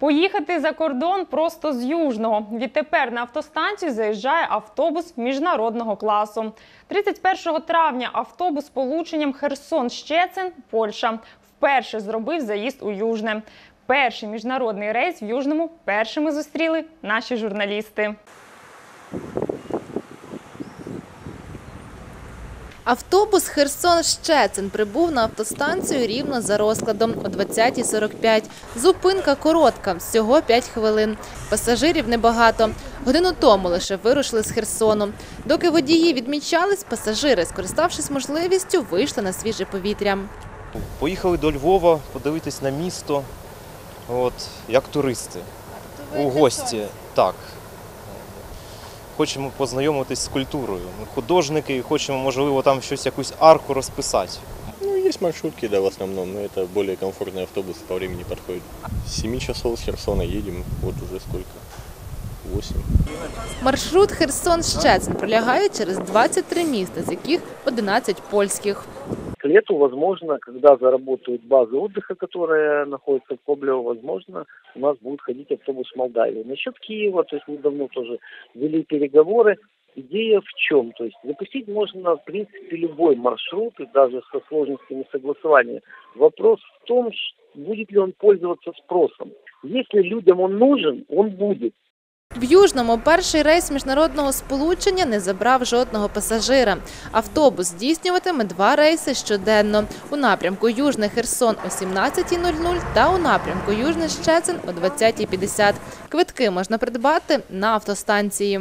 Поїхати за кордон просто з Южного. Відтепер на автостанцію заїжджає автобус міжнародного класу. 31 травня автобус з полученням Херсон-Щецин, Польща, вперше зробив заїзд у Южне. Перший міжнародний рейс в Южному першими зустріли наші журналісти. Автобус Херсон-Щецин прибув на автостанцію рівно за розкладом о 20.45. Зупинка коротка, всього 5 хвилин. Пасажирів небагато. Годину тому лише вирушили з Херсону. Доки водії відмічались, пасажири, скориставшись можливістю, вийшли на свіже повітря. Поїхали до Львова подивитись на місто, от, як туристи. У гості. Так. Хочемо познайомитись з культурою. Ми художники і хочемо, можливо, там щось, якусь арку розписати. Ну, есть маршрутки, да, в основном, но это более комфортный автобус по времени подходит. С 7 часов с Херсона едем, вот уже сколько? 8. Маршрут Херсон-Щецин пролягає через 23 міста, з яких 11 польських. К лету, возможно, когда заработают базы отдыха, которые находятся в Коблево, возможно, у нас будет ходить автобус в Молдавию. Насчет Киева, то есть мы давно тоже вели переговоры. Идея в чем? То есть запустить можно, в принципе, любой маршрут, и даже со сложностями согласования. Вопрос в том, будет ли он пользоваться спросом. Если людям он нужен, он будет. В Южному перший рейс міжнародного сполучення не забрав жодного пасажира. Автобус здійснюватиме два рейси щоденно у напрямку Южний Херсон о 17.00 та у напрямку Южний Щецин о 20.50. Квитки можна придбати на автостанції.